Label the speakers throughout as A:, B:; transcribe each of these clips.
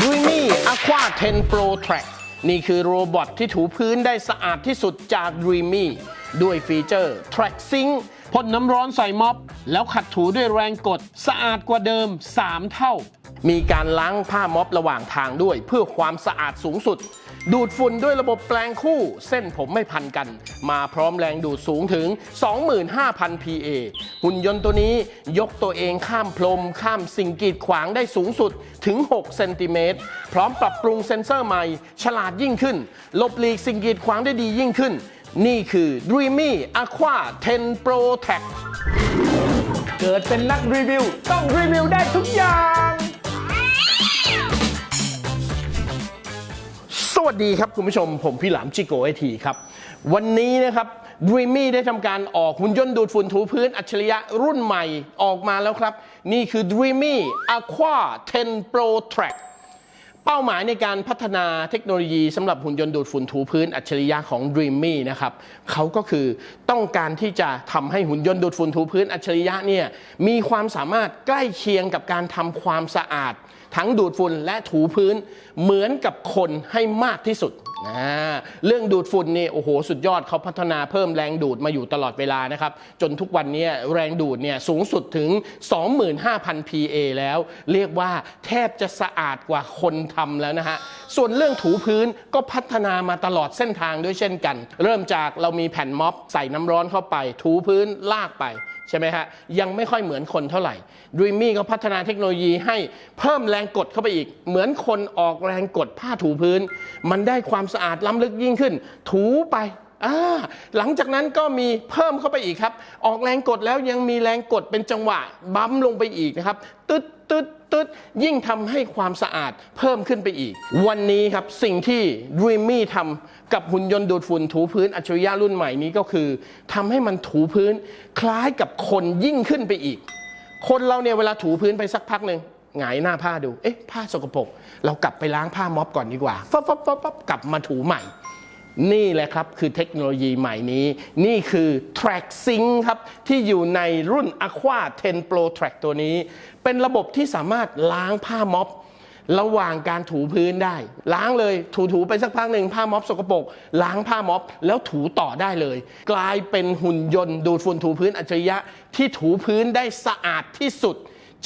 A: ดูมี่ Aqua 10 Pro Track นี่คือโรบอทที่ถูพื้นได้สะอาดที่สุดจาก Dreamy ด้วยฟีเจอร์ Track Sync พ่นน้ำร้อนใส่ม็อบ แล้วขัดถูด้วยแรงกดสะอาดกว่าเดิม 3 เท่า มีการล้างผ้าม็อบระหว่างทางด้วยเพื่อความสะอาดสูงสุด ดูดฝุ่นด้วยระบบแปลงคู่ เส้นผมไม่พันกัน มาพร้อมแรงดูดสูงถึง 25,000 PA หุ่นยนต์ตัวนี้ยกตัวเองข้ามพรม ข้ามสิ่งกีดขวางได้สูงสุดถึง 6 เซนติเมตร พร้อมปรับปรุงเซ็นเซอร์ใหม่ ฉลาดยิ่งขึ้น ลบหลีกสิ่งกีดขวางได้ดียิ่งขึ้น นี่คือ Dreamy Aqua 10 Pro Tech
B: เกิดเป็นนักรีวิว ต้องรีวิวได้ทุกอย่าง
A: สวัสดีครับคุณผู้ชม ผมพี่หลามจิโกไอทีครับ วันนี้นะครับ Dreamy ได้ทำการออกหุ่นยนต์ดูดฝุ่นถูพื้นอัจฉริยะรุ่นใหม่ออกมาแล้วครับ นี่คือ Dreamy Aqua 10 Pro Track เป้าหมายในการพัฒนาเทคโนโลยีสำหรับหุ่นยนต์ดูดฝุ่นถูพื้นอัจฉริยะของ Dreamy นะครับเขาก็คือต้องการที่จะทำให้หุ่นยนต์ดูดฝุ่นถูพื้นอัจฉริยะเนี่ยมีความสามารถใกล้เคียงกับการทำความสะอาดทั้งดูดฝุ่นและถูพื้นเหมือนกับคนให้มากที่สุดนะเรื่องดูดฝุ่นนี่โอ้โหสุดยอดเขาพัฒนาเพิ่มแรงดูดมาอยู่ตลอดเวลานะครับ จนทุกวันนี้แรงดูดเนี่ยสูงสุดถึง 25,000 PA แล้ว เรียกว่าแทบจะสะอาดกว่าคนทำแล้วนะฮะ ส่วนเรื่องถูพื้นก็พัฒนามาตลอดเส้นทางด้วยเช่นกัน เริ่มจากเรามีแผ่นม็อบใส่น้ำร้อนเข้าไป ถูพื้นลากไป ใช่ไหมฮะ ยังไม่ค่อยเหมือนคนเท่าไหร่ดรีมี่ก็พัฒนาเทคโนโลยีให้เพิ่มแรงกดเข้าไปอีก เหมือนคนออกแรงกดผ้าถูพื้น มันได้ความสะอาดล้ำลึกยิ่งขึ้น ถูไปอ่าหลังจากนั้นก็มีเพิ่มเข้าไปอีกครับ ออกแรงกดแล้วยังมีแรงกดเป็นจังหวะบั๊มลงไปอีกนะครับ ตึ๊ด ตึ๊ดตึ๊ดยิ่งทำให้ความสะอาดเพิ่มขึ้นไปอีก วันนี้ครับสิ่งที่ Dreamy ทำกับหุ่นยนต์ดูดฝุ่นถูพื้นอัจฉริยะรุ่นใหม่นี้ก็คือทำให้มันถูพื้นคล้ายกับคนยิ่งขึ้นไปอีก คนเราเนี่ยเวลาถูพื้นไปสักพักหนึ่งหงายหน้าผ้าดู เอ๊ะ ผ้าสกปรก เรากลับไปล้างผ้าม็อบก่อนดีกว่าฟับฟับฟับฟับกลับมาถูใหม่ นี่แหละครับคือเทคโนโลยีใหม่นี้ นี่คือ Track Sync ครับ ที่อยู่ในรุ่น Aqua 10 Pro Track ตัวนี้ เป็นระบบที่สามารถล้างผ้าม็อบระหว่างการถูพื้นได้ ล้างเลยถูๆไปสักพักหนึ่งผ้าม็อบสกปรกล้างผ้าม็อบแล้วถูต่อได้เลย กลายเป็นหุ่นยนต์ดูดฝุ่นถูพื้นอัจฉริยะ ที่ถูพื้นได้สะอาดที่สุด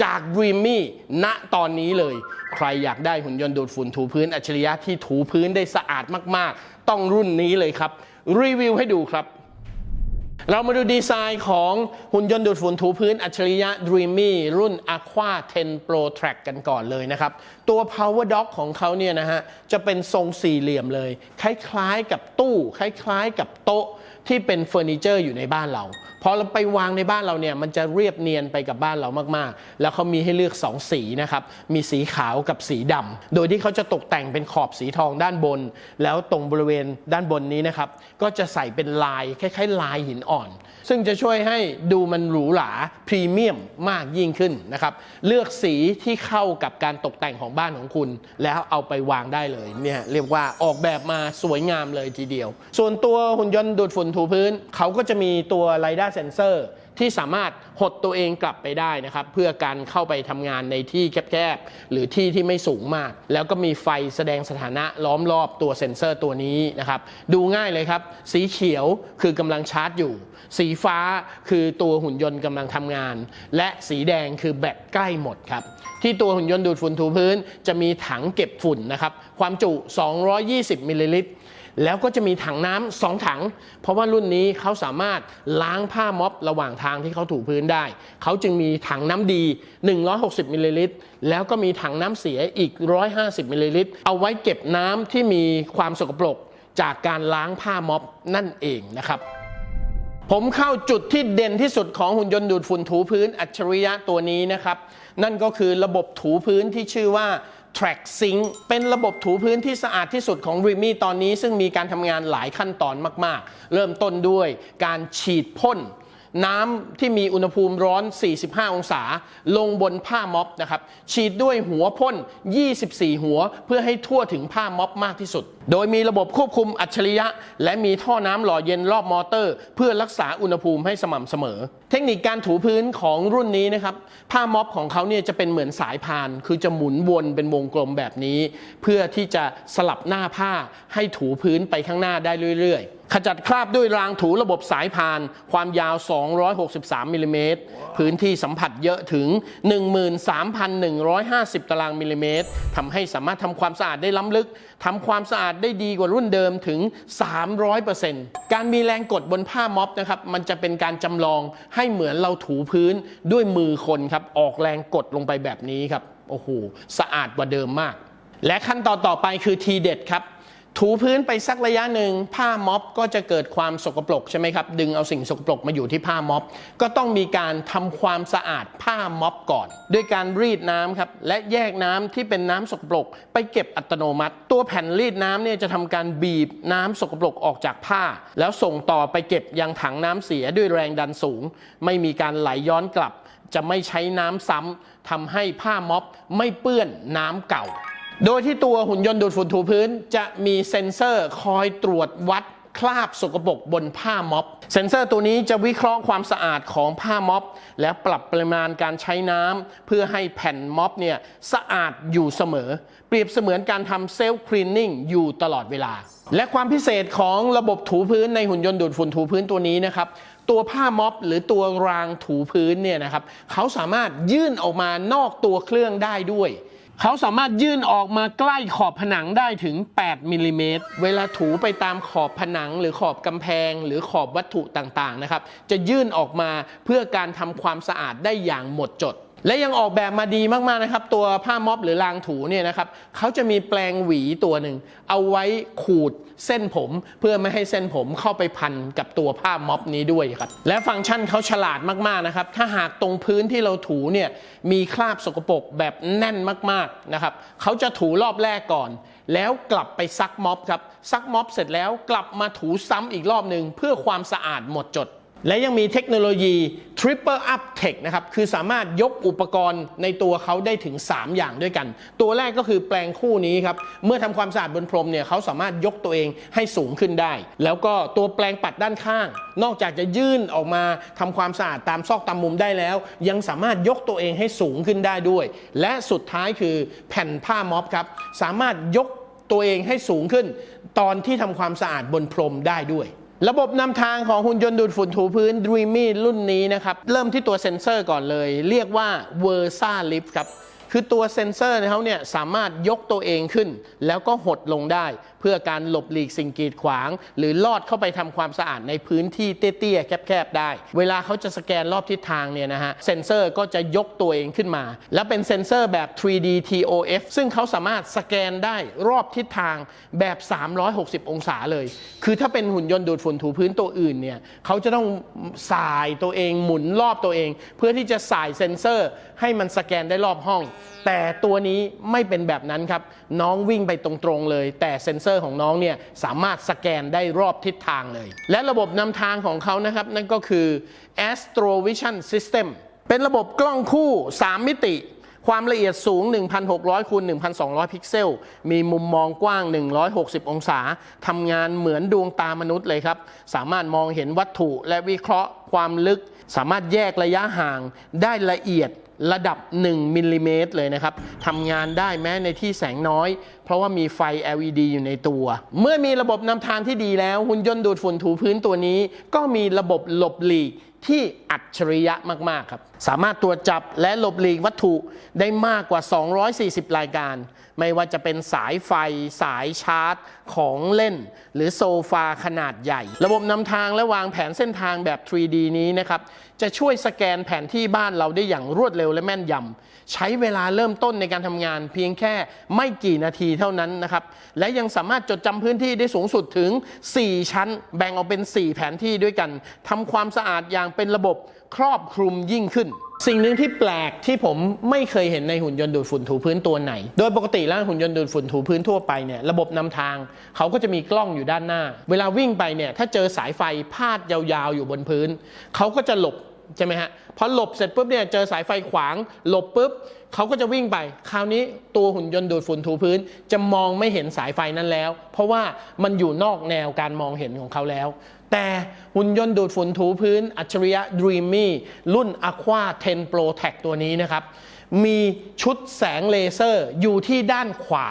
A: จาก Dreamy ณตอนนี้เลย ใครอยากได้หุ่นยนต์ดูดฝุ่นถูพื้นอัจฉริยะที่ถูพื้นได้สะอาดมากๆ ต้องรุ่นนี้เลยครับ รีวิวให้ดูครับ เรามาดูดีไซน์ของหุ่นยนต์ดูดฝุ่นถูพื้นอัจฉริยะ Dreamy รุ่น Aqua 10 Pro Track กันก่อนเลยนะครับ ตัว Power Dock ของเขาเนี่ยนะฮะ จะเป็นทรงสี่เหลี่ยมเลย คล้ายๆกับตู้ คล้ายๆกับโต๊ะ ที่เป็นเฟอร์นิเจอร์อยู่ในบ้านเราพอเราไปวางในบ้านเราเนี่ยมันจะเรียบเนียนไปกับบ้านเรามากๆ แล้วเขามีให้เลือก 2 สีนะครับมีสีขาวกับสีดำโดยที่เขาจะตกแต่งเป็นขอบสีทองด้านบน แล้วตรงบริเวณด้านบนนี้นะครับก็จะใส่เป็นลายคล้ายๆ ลายหินอ่อน ซึ่งจะช่วยให้ดูมันหรูหราพรีเมียมมากยิ่งขึ้นนะครับเลือกสีที่เข้ากับการตกแต่งของบ้านของคุณ แล้วเอาไปวางได้เลยเนี่ยเรียกว่าออกแบบมาสวยงามเลยทีเดียว ส่วนตัวหุ่นยนต์ดูดฝุ่นถูพื้นเขาก็จะมีตัวไรด้าเซนเซอร์ที่สามารถหดตัวเองกลับไปได้นะครับ เพื่อการเข้าไปทำงานในที่แคบๆ หรือที่ที่ไม่สูงมาก แล้วก็มีไฟแสดงสถานะล้อมรอบตัวเซ็นเซอร์ตัวนี้นะครับ ดูง่ายเลยครับ สีเขียวคือกำลังชาร์จอยู่ สีฟ้าคือตัวหุ่นยนต์กำลังทำงาน และสีแดงคือแบตใกล้หมดครับที่ตัวหุ่นยนต์ดูดฝุ่นถูพื้น จะมีถังเก็บฝุ่นนะครับความจุ 220มิลลิลิตร แล้วก็จะมีถังน้ำสองถัง เพราะว่ารุ่นนี้เขาสามารถล้างผ้าม็อบระหว่างทางที่เขาถูพื้นได้ เขาจึงมีถังน้ำดี 160มิลลิลิตรแล้วก็มีถังน้ำเสียอีก 150มิลลิลิตรเอาไว้เก็บน้ำที่มีความสกปรกจากการล้างผ้าม็อบนั่นเองนะครับผมเข้าจุดที่เด่นที่สุดของหุ่นยนต์ดูดฝุ่นถูพื้นอัจฉริยะตัวนี้นะครับ นั่นก็คือระบบถูพื้นที่ชื่อว่า Track Sync เป็นระบบถูพื้นที่สะอาดที่สุดของ r e m y ตอนนี้ซึ่งมีการทำงานหลายขั้นตอนมาก ๆ เริ่มต้นด้วยการฉีดพ่น น้ำที่มีอุณหภูมิร้อน 45 องศา ลงบนผ้าม็อบนะครับ ฉีดด้วยหัวพ่น 24 หัว เพื่อให้ทั่วถึงผ้าม็อบมากที่สุด โดยมีระบบควบคุมอัจฉริยะ และมีท่อน้ำหล่อเย็นรอบมอเตอร์ เพื่อรักษาอุณหภูมิให้สม่ำเสมอ เทคนิคการถูพื้นของรุ่นนี้นะครับ ผ้าม็อบของเขาเนี่ยจะเป็นเหมือนสายพาน คือจะหมุนวนเป็นวงกลมแบบนี้ เพื่อที่จะสลับหน้าผ้าให้ถูพื้นไปข้างหน้าได้เรื่อยๆ ขจัดคราบด้วยรางถูระบบสายพาน ความยาว 263มิลลิเมตรพื้นที่สัมผัสเยอะถึง 13,150 ตารางมิลลิเมตรทำให้สามารถทำความสะอาดได้ล้ำลึกทำความสะอาดได้ดีกว่ารุ่นเดิมถึง 300%การมีแรงกดบนผ้าม็อบนะครับ มันจะเป็นการจำลองให้เหมือนเราถูพื้นด้วยมือคนครับ ออกแรงกดลงไปแบบนี้ครับ โอ้โห สะอาดกว่าเดิมมาก และขั้นตอนต่อไปคือทีเด็ดครับ ถูพื้นไปสักระยะหนึ่งผ้าม็อบก็จะเกิดความสกปรกใช่ไหมครับ ดึงเอาสิ่งสกปรกมาอยู่ที่ผ้าม็อบ ก็ต้องมีการทำความสะอาดผ้าม็อบก่อน ด้วยการรีดน้ำครับ และแยกน้ำที่เป็นน้ำสกปรก ไปเก็บอัตโนมัติ ตัวแผ่นรีดน้ำเนี่ยจะทำการบีบน้ำสกปรกออกจากผ้า แล้วส่งต่อไปเก็บยังถังน้ำเสียด้วยแรงดันสูง ไม่มีการไหลย้อนกลับ จะไม่ใช้น้ำซ้ำทำให้ผ้าม็อบไม่เปื้อนน้ำเก่า โดยที่ตัวหุ่นยนต์ดูดฝุ่นถูพื้น จะมีเซ็นเซอร์คอยตรวจวัดคราบสกปรกบนผ้าม็อบ เซ็นเซอร์ตัวนี้จะวิเคราะห์ความสะอาดของผ้าม็อบ และปรับปริมาณการใช้น้ำเพื่อให้แผ่นม็อบเนี่ยสะอาดอยู่เสมอ เปรียบเสมือนการทำเซลล์คลีนนิ่งอยู่ตลอดเวลา และความพิเศษของระบบถูพื้นในหุ่นยนต์ดูดฝุ่นถูพื้นตัวนี้นะครับตัวผ้าม็อบหรือตัวรางถูพื้นเนี่ยนะครับเขาสามารถยื่นออกมานอกตัวเครื่องได้ด้วย เขาสามารถยื่นออกมาใกล้ขอบผนังได้ถึง 8มิลลิเมตรเวลาถูไปตามขอบผนังหรือขอบกำแพง หรือขอบวัตถุต่างๆนะครับ จะยื่นออกมาเพื่อการทำความสะอาดได้อย่างหมดจด และยังออกแบบมาดีมากๆนะครับ ตัวผ้าม็อบหรือรางถูเนี่ยนะครับเขาจะมีแปลงหวีตัวหนึ่ง เอาไว้ขูดเส้นผม เพื่อไม่ให้เส้นผมเข้าไปพันกับตัวผ้าม็อบนี้ด้วยครับ และฟังก์ชันเขาฉลาดมากๆนะครับ ถ้าหากตรงพื้นที่เราถูเนี่ยมีคราบสกปรกแบบแน่นมากๆนะครับเขาจะถูรอบแรกก่อน แล้วกลับไปซักม็อบครับซักม็อบเสร็จแล้วกลับมาถูซ้ำอีกรอบหนึ่งเพื่อความสะอาดหมดจด และยังมีเทคโนโลยี Triple Up Tech นะครับ คือสามารถยกอุปกรณ์ในตัวเขาได้ถึง 3 อย่างด้วยกัน ตัวแรกก็คือแปลงคู่นี้ครับ เมื่อทำความสะอาดบนพรมเนี่ยเขาสามารถยกตัวเองให้สูงขึ้นได้ แล้วก็ตัวแปลงปัดด้านข้าง นอกจากจะยื่นออกมาทำความสะอาดตามซอกตามมุมได้แล้ว ยังสามารถยกตัวเองให้สูงขึ้นได้ด้วย และสุดท้ายคือแผ่นผ้าม็อบครับ สามารถยกตัวเองให้สูงขึ้น ตอนที่ทำความสะอาดบนพรมได้ด้วย ระบบนำทางของหุ่นยนต์ดูดฝุ่นถูพื้น Dreamy รุ่นนี้นะครับ เริ่มที่ตัวเซ็นเซอร์ก่อนเลย เรียกว่า Versa Lift ครับ คือตัวเซ็นเซอร์เขาเนี่ยสามารถยกตัวเองขึ้น แล้วก็หดลงได้ เพื่อการหลบหลีกสิ่งกีดขวาง หรือลอดเข้าไปทำความสะอาดในพื้นที่เตี้ยๆแคบๆได้ เวลาเขาจะสแกนรอบทิศทางเนี่ยนะฮะเซ็นเซอร์ก็จะยกตัวเองขึ้นมา และเป็นเซ็นเซอร์แบบ 3D TOF ซึ่งเขาสามารถสแกนได้รอบทิศทางแบบ 360 องศาเลย คือถ้าเป็นหุ่นยนต์ดูดฝุ่นถูพื้นตัวอื่นเนี่ยเขาจะต้องสายตัวเองหมุนรอบตัวเอง เพื่อที่จะสายเซ็นเซอร์ให้มันสแกนได้รอบห้องแต่ตัวนี้ไม่เป็นแบบนั้นครับ น้องวิ่งไปตรงๆเลย แต่เซ็นเซอร์ของน้องเนี่ยสามารถสแกนได้รอบทิศทางเลย และระบบนำทางของเขานะครับ นั่นก็คือ Astrovision System เป็นระบบกล้องคู่ 3 มิติความละเอียดสูง 1,600คูณ1,200 พิกเซล มีมุมมองกว้าง 160 องศา ทำงานเหมือนดวงตามนุษย์เลยครับ สามารถมองเห็นวัตถุและวิเคราะห์ความลึก สามารถแยกระยะห่างได้ละเอียด ระดับ 1มิลลิเมตรเลยนะครับทำงานได้แม้ในที่แสงน้อย เพราะว่ามีไฟ LED อยู่ในตัว เมื่อมีระบบนำทางที่ดีแล้ว หุ่นยนต์ดูดฝุ่นถูพื้นตัวนี้ ก็มีระบบหลบหลีกที่อัจฉริยะมาก ๆ ครับ สามารถตรวจจับและหลบหลีกวัตถุได้มากกว่า 240 รายการไม่ว่าจะเป็นสายไฟ สายชาร์จ ของเล่น หรือโซฟาขนาดใหญ่ ระบบนำทางและวางแผนเส้นทางแบบ 3D นี้นะครับ จะช่วยสแกนแผนที่บ้านเราได้อย่างรวดเร็วและแม่นยำ ใช้เวลาเริ่มต้นในการทำงานเพียงแค่ไม่กี่นาทีเท่านั้นนะครับ และยังสามารถจดจำพื้นที่ได้สูงสุดถึง 4 ชั้น แบ่งออกเป็น 4 แผนที่ด้วยกันทำความสะอาดอย่างเป็นระบบ ครอบคลุมยิ่งขึ้น สิ่งหนึ่งที่แปลกที่ผมไม่เคยเห็นในหุ่นยนต์ดูดฝุ่นถูพื้นตัวไหน โดยปกติแล้วหุ่นยนต์ดูดฝุ่นถูพื้นทั่วไปเนี่ยระบบนำทางเขาก็จะมีกล้องอยู่ด้านหน้า เวลาวิ่งไปเนี่ยถ้าเจอสายไฟพาดยาวๆอยู่บนพื้นเขาก็จะหลบ ใช่ไหมฮะพอหลบเสร็จปุ๊บเนี่ยเจอสายไฟขวาง หลบปุ๊บเขาก็จะวิ่งไป คราวนี้ตัวหุ่นยนต์ดูดฝุ่นถูพื้น จะมองไม่เห็นสายไฟนั้นแล้ว เพราะว่ามันอยู่นอกแนวการมองเห็นของเขาแล้ว แต่หุ่นยนต์ดูดฝุ่นถูพื้น อัจฉริยะ Dreamy รุ่น Aqua 10 Pro Tech ตัวนี้นะครับ มีชุดแสงเลเซอร์อยู่ที่ด้านขวา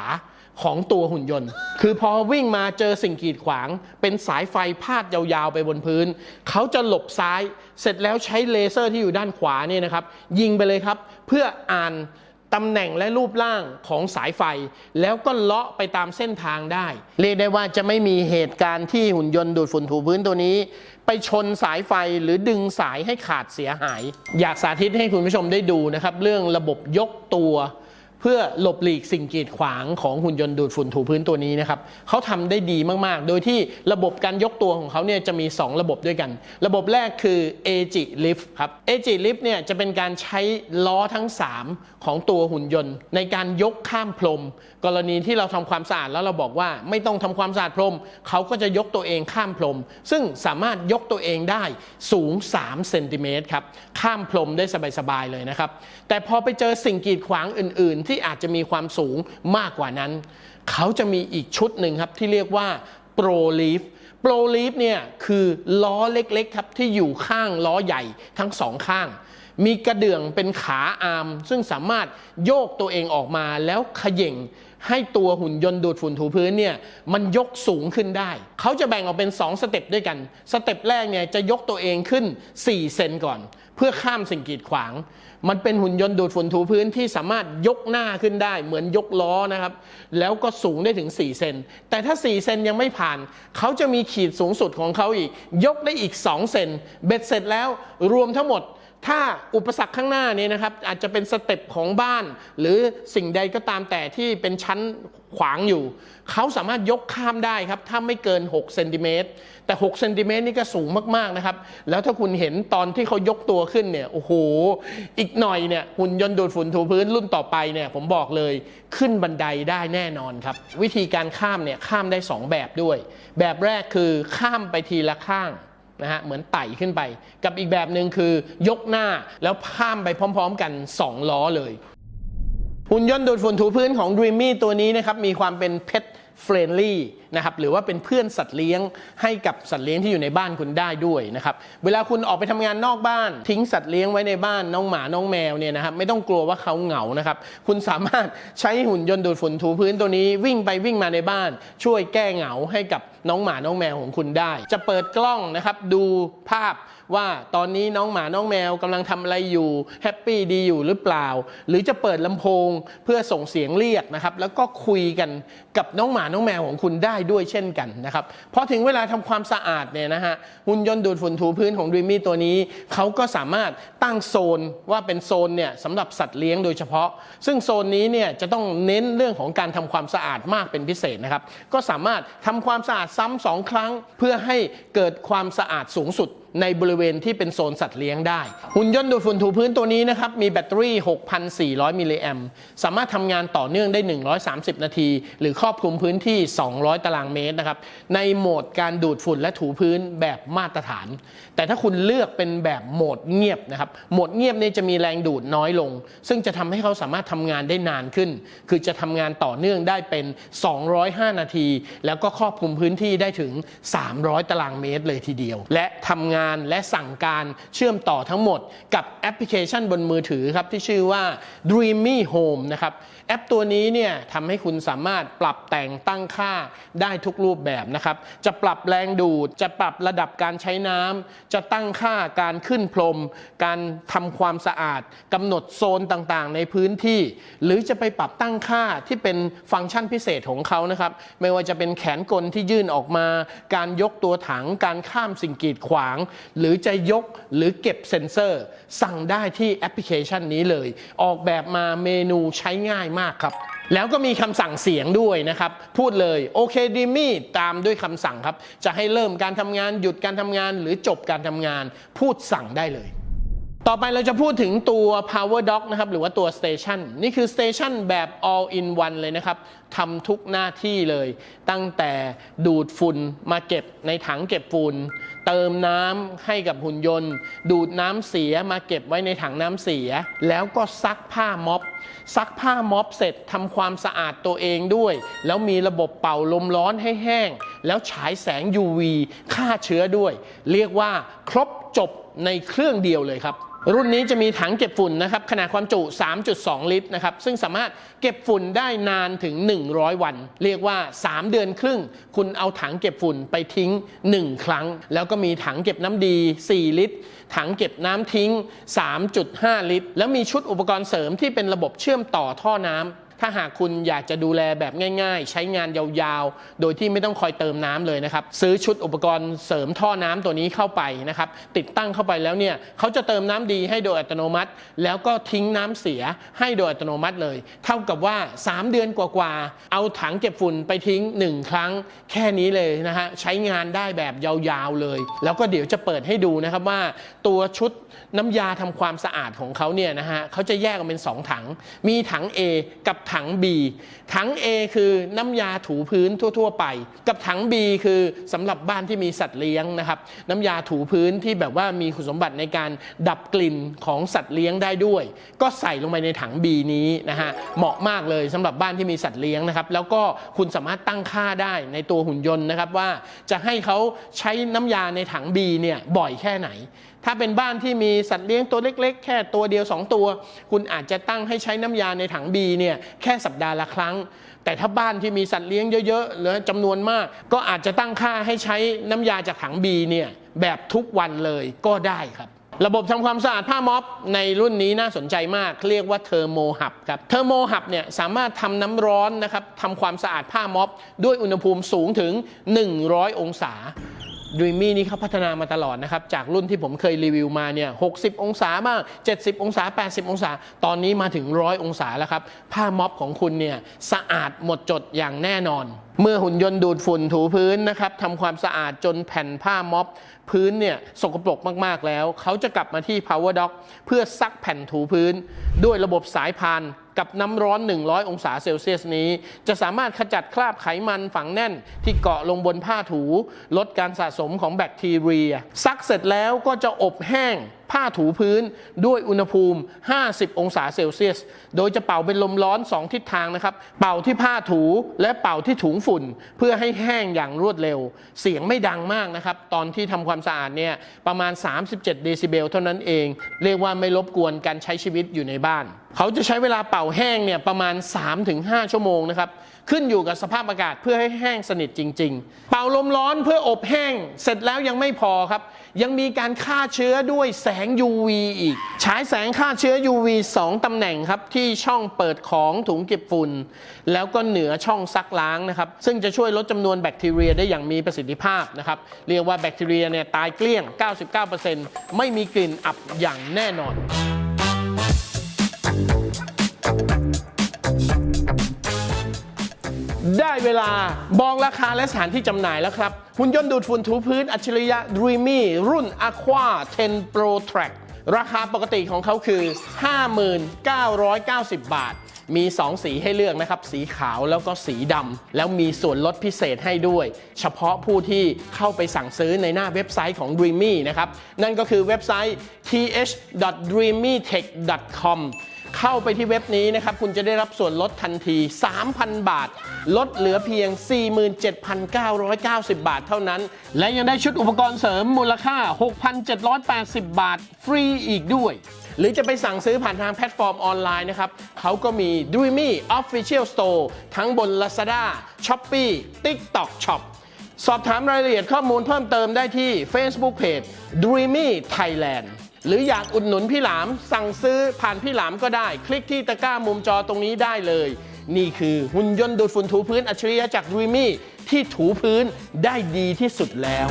A: ของตัวหุ่นยนต์ คือพอวิ่งมาเจอสิ่งกีดขวาง เป็นสายไฟพาดยาวๆไปบนพื้น เขาจะหลบซ้าย เสร็จแล้วใช้เลเซอร์ที่อยู่ด้านขวาเนี่ยนะครับ ยิงไปเลยครับ เพื่ออ่านตำแหน่งและรูปร่างของสายไฟ แล้วก็เลาะไปตามเส้นทางได้ เรียกได้ว่าจะไม่มีเหตุการณ์ที่หุ่นยนต์ดูดฝุ่นถูพื้นตัวนี้ ไปชนสายไฟหรือดึงสายให้ขาดเสียหาย อยากสาธิตให้คุณผู้ชมได้ดูนะครับ เรื่องระบบยกตัว เพื่อหลบหลีกสิ่งกีดขวางของหุ่นยนต์ดูดฝุ่นถูพื้นตัวนี้นะครับเขาทำได้ดีมากๆ โดยที่ระบบการยกตัวของเขาเนี่ยจะมี 2 ระบบด้วยกัน ระบบแรกคือ AG Lift ครับ AG Lift เนี่ยจะเป็นการใช้ล้อทั้ง 3 ของตัวหุ่นยนต์ ในการยกข้ามพรม กรณีที่เราทำความสะอาดแล้วเราบอกว่าไม่ต้องทำความสะอาดพรม เขาก็จะยกตัวเองข้ามพรม ซึ่งสามารถยกตัวเองได้สูง3เซนติเมตรครับข้ามพรมได้สบายๆเลยนะครับแต่พอไปเจอสิ่งกีดขวางอื่น ๆที่อาจจะมีความสูงมากกว่านั้น เขาจะมีอีกชุดหนึ่งครับที่เรียกว่า Pro Leaf Pro Leaf เนี่ยคือล้อเล็กๆครับที่อยู่ข้างล้อใหญ่ทั้งสองข้าง มีกระเดื่องเป็นขาอาร์มซึ่งสามารถโยกตัวเองออกมาแล้วขย่งให้ตัวหุ่นยนต์ดูดฝุ่นถูพื้นเนี่ยมันยกสูงขึ้นได้ เขาจะแบ่งออกเป็น 2 สเต็ปด้วยกัน สเต็ปแรกเนี่ยจะยกตัวเองขึ้น 4 เซนก่อน เพื่อข้ามสิ่งกีดขวาง มันเป็นหุ่นยนต์ดูดฝุ่นถูพื้นที่สามารถยกหน้าขึ้นได้ เหมือนยกล้อนะครับ แล้วก็สูงได้ถึง 4 เซน แต่ถ้า 4 เซนยังไม่ผ่าน เขาจะมีขีดสูงสุดของเขาอีก ยกได้อีก 2 เซน เบ็ดเสร็จแล้วรวมทั้งหมด ถ้าอุปสรรคข้างหน้านี้นะครับอาจจะเป็นสเต็ปของบ้าน หรือสิ่งใดก็ตามแต่ที่เป็นชั้นขวางอยู่ เขาสามารถยกข้ามได้ครับ ถ้าไม่เกิน6เซนติเมตรแต่6เซนติเมตรนี่ก็สูงมาก ๆ นะครับ แล้วถ้าคุณเห็นตอนที่เขายกตัวขึ้นเนี่ย โอ้โห อีกหน่อยเนี่ยหุ่นยนต์ดูดฝุ่นถูพื้นรุ่นต่อไปเนี่ย ผมบอกเลยขึ้นบันไดได้แน่นอนครับ วิธีการข้ามเนี่ยข้ามได้ 2 แบบด้วย แบบแรกคือข้ามไปทีละข้าง นะฮะเหมือนไต่ขึ้นไป กับอีกแบบหนึ่งคือยกหน้าแล้วข้ามไปพร้อม ๆ กัน 2 ล้อเลย หุ่นยนต์ดูดฝุ่นถูพื้นของ Dreamy ตัวนี้นะครับมีความเป็นเพชร Pet Friendly นะครับหรือว่าเป็นเพื่อนสัตว์เลี้ยงให้กับสัตว์เลี้ยงที่อยู่ในบ้านคุณได้ด้วยนะครับเวลาคุณออกไปทำงานนอกบ้านทิ้งสัตว์เลี้ยงไว้ในบ้านน้องหมาน้องแมวเนี่ยนะครับไม่ต้องกลัวว่าเขาเหงานะครับคุณสามารถใช้หุ่นยนต์ดูดฝุ่นถูพื้นตัวนี้วิ่งไปวิ่งมาในบ้าน ช่วยแก้เหงาให้กับน้องหมาน้องแมวของคุณได้ จะเปิดกล้องนะครับดูภาพ ว่าตอนนี้น้องหมาน้องแมวกำลังทำอะไรอยู่แฮปปี้ดีอยู่หรือเปล่า หรือจะเปิดลำโพงเพื่อส่งเสียงเรียกนะครับ แล้วก็คุยกันกับน้องหมาน้องแมวของคุณได้ด้วยเช่นกันนะครับพอถึงเวลาทำความสะอาดเนี่ยนะฮะหุ่นยนต์ดูดฝุ่นถูพื้นของ Dreamy ตัวนี้เขาก็สามารถตั้งโซนว่าเป็นโซนเนี่ยสำหรับสัตว์เลี้ยงโดยเฉพาะ ซึ่งโซนนี้เนี่ยจะต้องเน้นเรื่องของการทำความสะอาดมากเป็นพิเศษนะครับ ก็สามารถทำความสะอาดซ้ำสองครั้ง เพื่อให้เกิดความสะอาดสูงสุด ในบริเวณที่เป็นโซนสัตว์เลี้ยงได้ หุ่นยนต์ดูดฝุ่นถูพื้นตัวนี้นะครับ มีแบตเตอรี่ 6,400 มิลลิแอมป์สามารถทำงานต่อเนื่องได้ 130 นาที หรือครอบคลุมพื้นที่ 200 ตารางเมตรนะครับ ในโหมดการดูดฝุ่นและถูพื้นแบบมาตรฐาน แต่ถ้าคุณเลือกเป็นแบบโหมดเงียบนะครับ โหมดเงียบนี่จะมีแรงดูดน้อยลง ซึ่งจะทำให้เขาสามารถทำงานได้นานขึ้น คือจะทำงานต่อเนื่องได้เป็น 205 นาที แล้วก็ครอบคลุมพื้นที่ได้ถึง 300 ตารางเมตรเลยทีเดียว และทำงานและสั่งการเชื่อมต่อทั้งหมดกับแอปพลิเคชันบนมือถือครับที่ชื่อว่า Dreamy Home นะครับ แอปตัวนี้เนี่ยทำให้คุณสามารถปรับแต่งตั้งค่าได้ทุกรูปแบบนะครับ จะปรับแรงดูด จะปรับระดับการใช้น้ำ จะตั้งค่าการขึ้นพรม การทำความสะอาดกำหนดโซนต่างๆ ในพื้นที่ หรือจะไปปรับตั้งค่าที่เป็นฟังก์ชันพิเศษของเขานะครับ ไม่ว่าจะเป็นแขนกลที่ยื่นออกมา การยกตัวถัง การข้ามสิ่งกีดขวาง หรือจะยกหรือเก็บเซ็นเซอร์ สั่งได้ที่แอปพลิเคชันนี้เลย ออกแบบมาเมนูใช้ง่ายมากครับ แล้วก็มีคำสั่งเสียงด้วยนะครับ พูดเลยโอเคดิมี่ตามด้วยคำสั่งครับ จะให้เริ่มการทำงานหยุดการทำงานหรือจบการทำงาน พูดสั่งได้เลย ต่อไปเราจะพูดถึงตัว power dock นะครับ หรือว่าตัว station นี่คือ station แบบ all in one เลยนะครับ ทำทุกหน้าที่เลย ตั้งแต่ดูดฝุ่นมาเก็บในถังเก็บฝุ่น เติมน้ำให้กับหุ่นยนต์ ดูดน้ำเสียมาเก็บไว้ในถังน้ำเสีย แล้วก็ซักผ้าม็อบ ซักผ้าม็อบเสร็จทำความสะอาดตัวเองด้วย แล้วมีระบบเป่าลมร้อนให้แห้ง แล้วฉายแสง UV ฆ่าเชื้อด้วย เรียกว่าครบจบในเครื่องเดียวเลยครับ รุ่นนี้จะมีถังเก็บฝุ่นนะครับขนาดความจุ 3.2 ลิตรนะครับซึ่งสามารถเก็บฝุ่นได้นานถึง 100 วัน เรียกว่า 3 เดือนครึ่ง คุณเอาถังเก็บฝุ่นไปทิ้ง 1 ครั้ง แล้วก็มีถังเก็บน้ำดี 4 ลิตร ถังเก็บน้ำทิ้ง 3.5 ลิตร แล้วมีชุดอุปกรณ์เสริมที่เป็นระบบเชื่อมต่อท่อน้ำ ถ้าหากคุณอยากจะดูแลแบบง่าย ๆ ใช้งานยาวๆ โดยที่ไม่ต้องคอยเติมน้ำเลยนะครับ ซื้อชุดอุปกรณ์เสริมท่อน้ำตัวนี้เข้าไปนะครับ ติดตั้งเข้าไปแล้วเนี่ยเขาจะเติมน้ำดีให้โดยอัตโนมัติ แล้วก็ทิ้งน้ำเสียให้โดยอัตโนมัติเลย เท่ากับว่า 3 เดือนกว่าๆ เอาถังเก็บฝุ่นไปทิ้ง 1 ครั้ง แค่นี้เลยนะฮะ ใช้งานได้แบบยาวๆเลย แล้วก็เดี๋ยวจะเปิดให้ดูนะครับว่า ตัวชุดน้ำยาทำความสะอาดของเขาเนี่ยนะฮะเขาจะแยกออกเป็น 2 ถัง มีถัง A กับถัง B ถัง A คือน้ำยาถูพื้นทั่ว ๆ ไป กับถัง B คือสำหรับบ้านที่มีสัตว์เลี้ยงนะครับ น้ำยาถูพื้นที่แบบว่ามีคุณสมบัติในการดับกลิ่นของสัตว์เลี้ยงได้ด้วย ก็ใส่ลงไปในถัง B นี้นะฮะเหมาะมากเลยสำหรับบ้านที่มีสัตว์เลี้ยงนะครับ แล้วก็คุณสามารถตั้งค่าได้ในตัวหุ่นยนต์นะครับว่าจะให้เขาใช้น้ำยาในถัง B เนี่ยบ่อยแค่ไหน ถ้าเป็นบ้านที่มีสัตว์เลี้ยงตัวเล็ก ๆ แค่ตัวเดียว 2 ตัว คุณอาจจะตั้งให้ใช้น้ำยาในถังบีเนี่ยแค่สัปดาห์ละครั้ง แต่ถ้าบ้านที่มีสัตว์เลี้ยงเยอะๆหรือจำนวนมาก ก็อาจจะตั้งค่าให้ใช้น้ำยาจากถังบีเนี่ยแบบทุกวันเลยก็ได้ครับระบบทำความสะอาดผ้าม็อบในรุ่นนี้น่าสนใจมาก เรียกว่าเทอร์โมหับครับ เทอร์โมหับเนี่ยสามารถทำน้ำร้อนนะครับทำความสะอาดผ้าม็อบด้วยอุณหภูมิสูงถึง 100 องศา ด e ีมี่นี่เขาพัฒนามาตลอดนะครับ จากรุ่นที่ผมเคยรีวิวมาเนี่ย 60 องศาบ้าง 70 องศา 80 องศา ตอนนี้มาถึง 100 องศาแล้วครับ ผ้าม็อบของคุณเนี่ย สะอาดหมดจดอย่างแน่นอน เมื่อหุ่นยนต์ดูดฝุ่นถูพื้นนะครับทำความสะอาดจนแผ่นผ้าม็อบ พื้นเนี่ยสกปรกมาก ๆ แล้ว เขาจะกลับมาที่ Power Dock เพื่อซักแผ่นถูพื้น ด้วยระบบสายพาน กับน้ำร้อน 100 องศาเซลเซียสนี้ จะสามารถขจัดคราบไขมันฝังแน่นที่เกาะลงบนผ้าถู ลดการสะสมของแบคทีเรีย ซักเสร็จแล้วก็จะอบแห้ง ผ้าถูพื้นด้วยอุณหภูมิ 50 องศาเซลเซียส โดยจะเป่าเป็นลมร้อน 2 ทิศทางนะครับ เป่าที่ผ้าถูและเป่าที่ถุงฝุ่น เพื่อให้แห้งอย่างรวดเร็ว เสียงไม่ดังมากนะครับ ตอนที่ทำความสะอาดเนี่ยประมาณ 37 เดซิเบลเท่านั้นเอง เรียกว่าไม่รบกวนการใช้ชีวิตอยู่ในบ้าน เขาจะใช้เวลาเป่าแห้งเนี่ยประมาณ 3-5 ชั่วโมงนะครับ ขึ้นอยู่กับสภาพอากาศเพื่อให้แห้งสนิทจริง ๆ เป่าลมร้อนเพื่ออบแห้ง เสร็จแล้วยังไม่พอครับ ยังมีการฆ่าเชื้อด้วยแสงง UV อีก ฉายแสงฆ่าเชื้อ UV 2 ตำแหน่งครับ ที่ช่องเปิดของถุงเก็บฝุ่น แล้วก็เหนือช่องซักล้างนะครับ ซึ่งจะช่วยลดจำนวนแบคทีเรียได้อย่างมีประสิทธิภาพนะครับ เรียกว่าแบคทีเรียเนี่ยตายเกลี้ยง 99%ไม่มีกลิ่นอับอย่างแน่นอน ได้เวลาบอกราคาและสถานที่จำหน่ายแล้วครับ หุ่นยนต์ดูดฝุ่นถูพื้นอัจฉริยะ Dreamy รุ่น Aqua 10 Pro Track ราคาปกติของเขาคือ59,990 บาท มี 2 สีให้เลือกนะครับ สีขาวแล้วก็สีดำ แล้วมีส่วนลดพิเศษให้ด้วย เฉพาะผู้ที่เข้าไปสั่งซื้อในหน้าเว็บไซต์ของ Dreamy นะครับ นั่นก็คือเว็บไซต์ th.dreamytech.com เข้าไปที่เว็บนี้นะครับ คุณจะได้รับส่วนลดทันที 3,000 บาท ลดเหลือเพียง 47,990 บาทเท่านั้น และยังได้ชุดอุปกรณ์เสริมมูลค่า 6,780 บาท ฟรีอีกด้วย หรือจะไปสั่งซื้อผ่านทางแพลตฟอร์มออนไลน์นะครับเขาก็มี Dreamy Official Store ทั้งบน Lazada, Shopee, TikTok Shop สอบถามรายละเอียดข้อมูลเพิ่มเติมได้ที่ Facebook Page Dreamy Thailand หรืออยากอุดหนุนพี่หลาม สั่งซื้อผ่านพี่หลามก็ได้ คลิกที่ตะกร้ามุมจอตรงนี้ได้เลย นี่คือหุ่นยนต์ดูดฝุ่นถูพื้นอัจฉริยะจาก Dreamy ที่ถูพื้นได้ดีที่สุดแล้ว